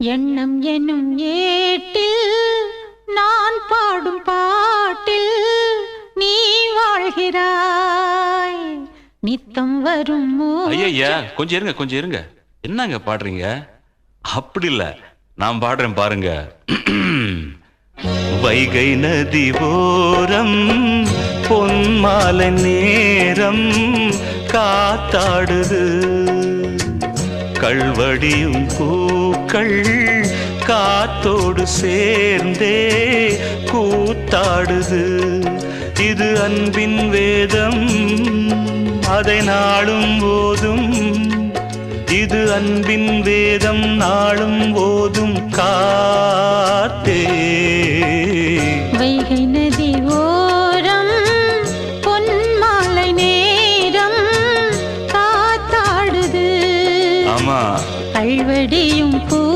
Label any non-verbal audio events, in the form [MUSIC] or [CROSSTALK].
எண்ணம் என்னும் ஏட்டில் நான் பாடும் பாட்டில் நீ வாழ்கிறாய். நித்தம் வரும் ஐயா கொஞ்சம் இருங்க கொஞ்சம் இருங்க. என்னங்க பாடுறீங்க? அப்படி இல்ல. நான் பாடுறேன் பாருங்க. [CLEARS THROAT] வைகை நதி ஓரம் பொன்மாலை நேரம் காத்தாடுது. கள்வடியும் பூக்கள் காத்தோடு சேர்ந்தே கூத்தாடுது. இது அன்பின் வேதம் அதை நாளும் போதும். இது அன்பின் வேதம் நாளும் போதும். காத்தே. வைகை நதி ஓரம் பொன்மாலை நேரம் காத்தாடுது. ஆமா. அழ்வடையும் பூ